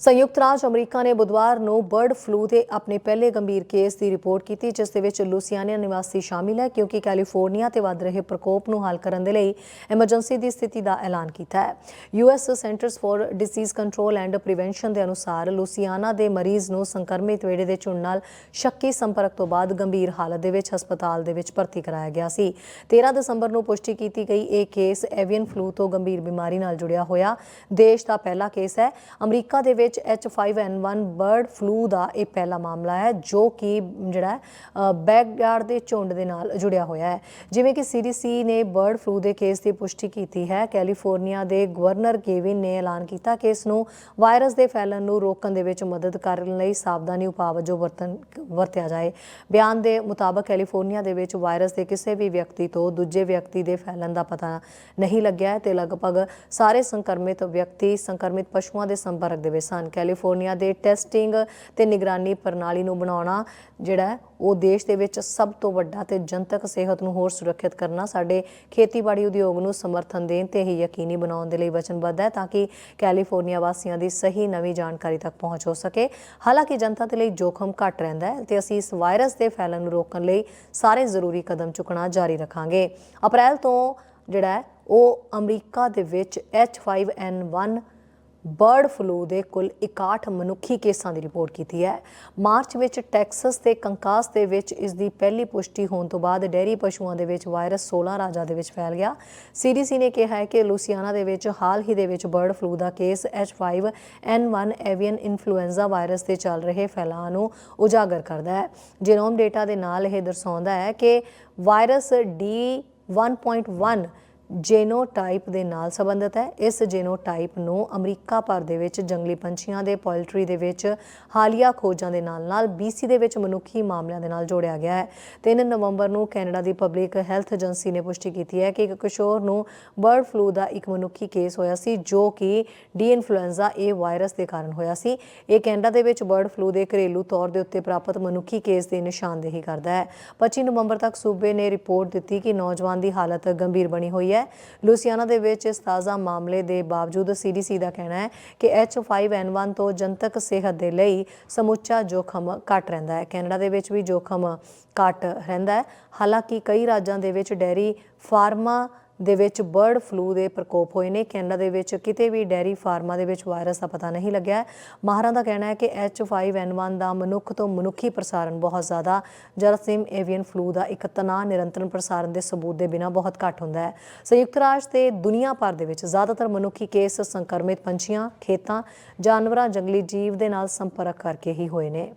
ਸੰਯੁਕਤ ਰਾਜ ਅਮਰੀਕਾ ਨੇ ਬੁੱਧਵਾਰ ਨੂੰ ਬਰਡ ਫਲੂ ਦੇ ਆਪਣੇ ਪਹਿਲੇ ਗੰਭੀਰ ਕੇਸ ਦੀ ਰਿਪੋਰਟ ਕੀਤੀ, ਜਿਸ ਦੇ ਵਿੱਚ ਲੂਸੀਆਨਾ ਨਿਵਾਸੀ ਸ਼ਾਮਿਲ ਹੈ, ਕਿਉਂਕਿ ਕੈਲੀਫੋਰਨੀਆ ਤੇ ਵੱਧ ਰਹੇ ਪ੍ਰਕੋਪ ਨੂੰ ਹੱਲ ਕਰਨ ਦੇ ਲਈ ਐਮਰਜੈਂਸੀ ਦੀ ਸਥਿਤੀ ਦਾ ਐਲਾਨ ਕੀਤਾ ਹੈ। US centers for disease control and prevention ਦੇ ਅਨੁਸਾਰ ਲੂਸੀਆਨਾ ਦੇ ਮਰੀਜ਼ ਨੂੰ ਸੰਕਰਮਿਤ ਵੇੜੇ ਦੇ ਚੁਣ ਨਾਲ ਸ਼ੱਕੀ ਸੰਪਰਕ ਤੋਂ ਬਾਅਦ ਗੰਭੀਰ ਹਾਲਤ ਦੇ ਵਿੱਚ ਹਸਪਤਾਲ ਦੇ ਵਿੱਚ ਭਰਤੀ ਕਰਾਇਆ ਗਿਆ ਸੀ। 13 ਦਸੰਬਰ ਨੂੰ ਪੁਸ਼ਟੀ ਕੀਤੀ ਗਈ। ਇਹ ਕੇਸ ਐਵੀਅਨ ਫਲੂ ਤੋਂ ਗੰਭੀਰ ਬਿਮਾਰੀ ਨਾਲ ਜੁੜਿਆ ਹੋਇਆ। ਦੇਸ਼ ਦਾ ਪਹਿਲਾ ਕੇਸ ਹੈ। ਅਮਰੀਕਾ ਦੇ ਵਿੱਚ H5N1 ਬਰਡ ਫਲੂ ਦਾ ਇਹ ਪਹਿਲਾ ਮਾਮਲਾ ਹੈ, ਜੋ ਕਿ ਜਿਹੜਾ ਬੈਕਯਾਰਡ ਦੇ ਝੁੰਡ ਦੇ ਨਾਲ ਜੁੜਿਆ ਹੋਇਆ ਹੈ। ਜਿਵੇਂ ਕਿ CDC ਨੇ ਬਰਡ ਫਲੂ ਦੇ ਕੇਸ ਦੀ ਪੁਸ਼ਟੀ ਕੀਤੀ ਹੈ ਕੈਲੀਫੋਰਨੀਆ ਦੇ ਗਵਰਨਰ ਕੇਵਿਨ ਨੇ ਐਲਾਨ ਕੀਤਾ ਕਿ ਇਸ ਨੂੰ ਵਾਇਰਸ ਦੇ ਫੈਲਣ ਨੂੰ ਰੋਕਣ ਦੇ ਵਿੱਚ ਮਦਦ ਕਰਨ ਲਈ ਸਾਵਧਾਨੀ ਉਪਾਅ ਵਜੋਂ ਵਰਤਨ ਵਰਤਿਆ ਜਾਏ। ਬਿਆਨ ਦੇ ਮੁਤਾਬਕ ਕੈਲੀਫੋਰਨੀਆ ਦੇ ਵਿੱਚ ਵਾਇਰਸ ਦੇ ਕਿਸੇ ਵੀ ਵਿਅਕਤੀ ਤੋਂ ਦੂਜੇ ਵਿਅਕਤੀ ਦੇ ਫੈਲਣ ਦਾ ਪਤਾ ਨਹੀਂ ਲੱਗਿਆ ਹੈ ਤੇ ਲਗਭਗ ਸਾਰੇ ਸੰਕਰਮਿਤ ਵਿਅਕਤੀ, ਸੰਕਰਮਿਤ ਪਸ਼ੂਆਂ ਦੇ ਸੰਪਰਕ ਦੇ ਵਿੱਚ ਸਨ। ਕੈਲੀਫੋਰਨੀਆ ਦੇ ਟੈਸਟਿੰਗ ਤੇ ਨਿਗਰਾਨੀ ਪ੍ਰਣਾਲੀ ਨੂੰ ਬਣਾਉਣਾ ਜਿਹੜਾ ਉਹ ਦੇਸ਼ ਦੇ ਵਿੱਚ ਸਭ ਤੋਂ ਵੱਡਾ ਤੇ ਜਨਤਕ ਸਿਹਤ ਨੂੰ ਹੋਰ ਸੁਰੱਖਿਅਤ ਕਰਨਾ, ਸਾਡੇ ਖੇਤੀਬਾੜੀ ਉਦਯੋਗ ਨੂੰ ਸਮਰਥਨ ਦੇਣ ਤੇ ਹੀ ਯਕੀਨੀ ਬਣਾਉਣ ਦੇ ਲਈ ਵਚਨਬੱਧ ਹੈ, ਤਾਂ ਕਿ ਕੈਲੀਫੋਰਨੀਆ ਵਾਸੀਆਂ ਦੀ ਸਹੀ ਨਵੀਂ ਜਾਣਕਾਰੀ ਤੱਕ ਪਹੁੰਚ ਹੋ ਸਕੇ। ਹਾਲਾਂਕਿ ਜਨਤਾ ਦੇ ਲਈ ਜੋਖਮ ਘਟ ਰਹਿੰਦਾ ਹੈ ਤੇ ਅਸੀਂ ਇਸ ਵਾਇਰਸ ਦੇ ਫੈਲਣ ਨੂੰ ਰੋਕਣ ਲਈ ਸਾਰੇ ਜ਼ਰੂਰੀ ਕਦਮ ਚੁੱਕਣਾ ਜਾਰੀ ਰੱਖਾਂਗੇ। ਅਪ੍ਰੈਲ ਤੋਂ ਜਿਹੜਾ ਉਹ ਅਮਰੀਕਾ ਦੇ ਵਿੱਚ H5N1 ਬਰਡ ਫਲੂ ਦੇ ਕੁੱਲ 61 ਮਨੁੱਖੀ ਕੇਸਾਂ ਦੀ ਰਿਪੋਰਟ ਕੀਤੀ ਹੈ। ਮਾਰਚ ਵਿੱਚ ਟੈਕਸਸ ਤੇ ਕੰਕਾਸ ਦੇ ਵਿੱਚ ਇਸ ਦੀ ਪਹਿਲੀ ਪੁਸ਼ਟੀ ਹੋਣ ਤੋਂ ਬਾਅਦ ਡੇਅਰੀ ਪਸ਼ੂਆਂ ਦੇ ਵਿੱਚ ਵਾਇਰਸ 16 ਰਾਜਾਂ ਦੇ ਵਿੱਚ ਫੈਲ ਗਿਆ। ਸੀਡੀਸੀ ਨੇ ਕਿਹਾ ਹੈ ਕਿ ਲੂਸੀਆਨਾ ਦੇ ਵਿੱਚ ਹਾਲ ਹੀ ਦੇ ਵਿੱਚ ਬਰਡ ਫਲੂ ਦਾ case H5N1 avian influenza virus ਦੇ ਚੱਲ ਰਹੇ ਫੈਲਾਅ ਨੂੰ ਉਜਾਗਰ ਕਰਦਾ ਹੈ। ਜੀਨੋਮ ਡੇਟਾ ਦੇ ਨਾਲ ਇਹ ਦਰਸਾਉਂਦਾ ਹੈ ਕਿ ਵਾਇਰਸ D1.1 ਜੀਨੋਟਾਈਪ ਦੇ ਨਾਲ ਸੰਬੰਧਿਤ ਹੈ। ਇਸ ਜੀਨੋਟਾਈਪ ਨੂੰ ਅਮਰੀਕਾ ਭਰ ਦੇ ਵਿੱਚ ਜੰਗਲੀ ਪੰਛੀਆਂ ਦੇ ਪੋਲਟਰੀ ਦੇ ਵਿੱਚ ਹਾਲੀਆ ਖੋਜਾਂ ਦੇ ਨਾਲ-ਨਾਲ BC ਦੇ ਵਿੱਚ ਮਨੁੱਖੀ ਮਾਮਲਿਆਂ ਦੇ ਨਾਲ ਜੋੜਿਆ ਗਿਆ ਹੈ। 3 ਨਵੰਬਰ ਨੂੰ ਕੈਨੇਡਾ ਦੀ ਪਬਲਿਕ ਹੈਲਥ ਏਜੰਸੀ ਨੇ ਪੁਸ਼ਟੀ ਕੀਤੀ ਹੈ ਕਿ ਇੱਕ ਕਿਸ਼ੋਰ ਨੂੰ ਬਰਡ ਫਲੂ ਦਾ ਇੱਕ ਮਨੁੱਖੀ ਕੇਸ ਹੋਇਆ ਸੀ, ਜੋ ਕਿ ਡੀ ਇਨਫਲੂਐਂਜ਼ਾ A ਵਾਇਰਸ ਦੇ ਕਾਰਨ ਹੋਇਆ ਸੀ। ਇਹ ਕੈਨੇਡਾ ਦੇ ਵਿੱਚ ਬਰਡ ਫਲੂ ਦੇ ਘਰੇਲੂ ਤੌਰ ਦੇ ਉੱਤੇ ਪ੍ਰਾਪਤ ਮਨੁੱਖੀ ਕੇਸ ਦੀ ਨਿਸ਼ਾਨਦੇਹੀ ਕਰਦਾ ਹੈ। 25 ਨਵੰਬਰ ਤੱਕ ਸੂਬੇ ਨੇ ਰਿਪੋਰਟ ਦਿੱਤੀ ਕਿ ਨੌਜਵਾਨ ਦੀ ਹਾਲਤ ਗੰਭੀਰ ਬਣੀ ਹੋਈ ਹੈ। ਲੂਸੀਆਨਾ ਦੇ ਵਿੱਚ ਇਸ ਤਾਜ਼ਾ ਮਾਮਲੇ ਦੇ ਬਾਵਜੂਦ ਸੀਡੀਸੀ ਦਾ ਕਹਿਣਾ ਹੈ ਕਿ H5N1 ਤੋਂ ਜਨਤਕ ਸਿਹਤ ਦੇ ਲਈ ਸਮੁੱਚਾ ਜੋਖਮ ਘਟ ਰਹਿੰਦਾ ਹੈ। ਕੈਨੇਡਾ ਦੇ ਵਿੱਚ ਵੀ ਜੋਖਮ ਘਟ ਰਹਿੰਦਾ ਹੈ। ਹਾਲਾਂਕਿ ਕਈ ਰਾਜਾਂ ਦੇ ਵਿੱਚ ਡੈਰੀ ਫਾਰਮਾ ਦੇ ਵਿੱਚ ਬਰਡ ਫਲੂ ਦੇ ਪ੍ਰਕੋਪ ਹੋਏ ਨੇ। ਕੈਨੇਡਾ ਦੇ ਵਿੱਚ ਕਿਤੇ ਵੀ ਡੈਰੀ ਫਾਰਮਾਂ ਦੇ ਵਿੱਚ ਵਾਇਰਸ ਦਾ ਪਤਾ ਨਹੀਂ ਲੱਗਿਆ ਮਾਹਰਾਂ ਦਾ ਕਹਿਣਾ ਹੈ ਕਿ H5N1 ਦਾ ਮਨੁੱਖ ਤੋਂ ਮਨੁੱਖੀ ਪ੍ਰਸਾਰਣ ਬਹੁਤ ਜ਼ਿਆਦਾ। ਜਰਾਸੀਮ ਏਵੀਅਨ ਫਲੂ ਦਾ ਇੱਕ ਤਣਾਅ ਨਿਰੰਤਰ ਪ੍ਰਸਾਰਣ ਦੇ ਸਬੂਤ ਦੇ ਬਿਨਾਂ ਬਹੁਤ ਘੱਟ ਹੁੰਦਾ ਹੈ। ਸੰਯੁਕਤ ਰਾਜ ਤੇ ਦੁਨੀਆ ਭਰ ਦੇ ਵਿੱਚ ਜ਼ਿਆਦਾਤਰ ਮਨੁੱਖੀ ਕੇਸ ਸੰਕਰਮਿਤ ਪੰਛੀਆਂ, ਖੇਤਾਂ, ਜਾਨਵਰਾਂ, ਜੰਗਲੀ ਜੀਵ ਦੇ ਨਾਲ ਸੰਪਰਕ ਕਰਕੇ ਹੀ ਹੋਏ ਨੇ।